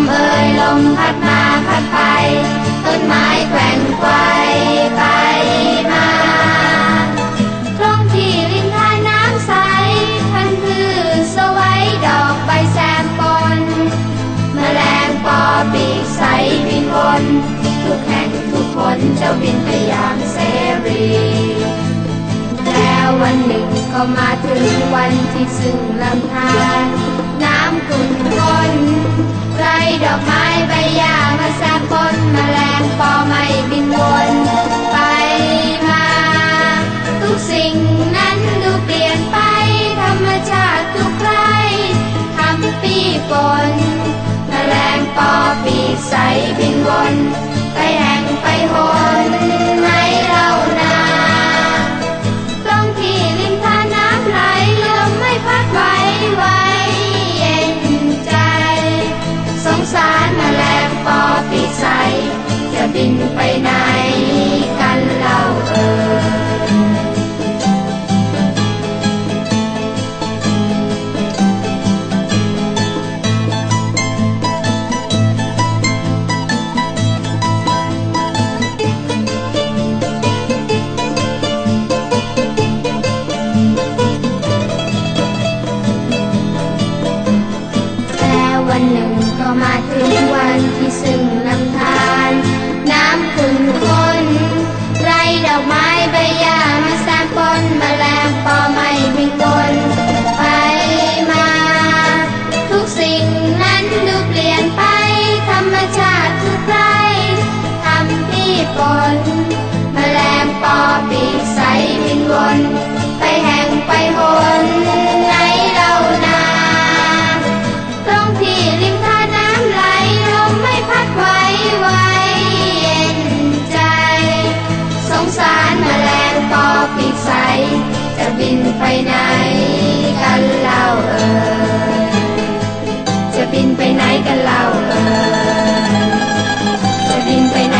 มเอ่ยลมพัดมาพัดไป ต้นไม้แกว่งไกวไปมาตรงที่ริมทานน้ำใสพันพืชสวัยดอกใบแซมปนแมลงปอปีกใสบินวนทุกแห่งทุกคนเจ้าบินไปอย่างเสรีแล้ววันหนึ่งก็มาถึงวันที่ซึ่งลำธารำปี มาถึงวันที่ซึ่งลำธารน้ำขุ่นค้นไรดอกไม้ใบยา บินไปไหนกันเล่าเออจะบินไปไหนกันเล่าเออจะบินไปไหน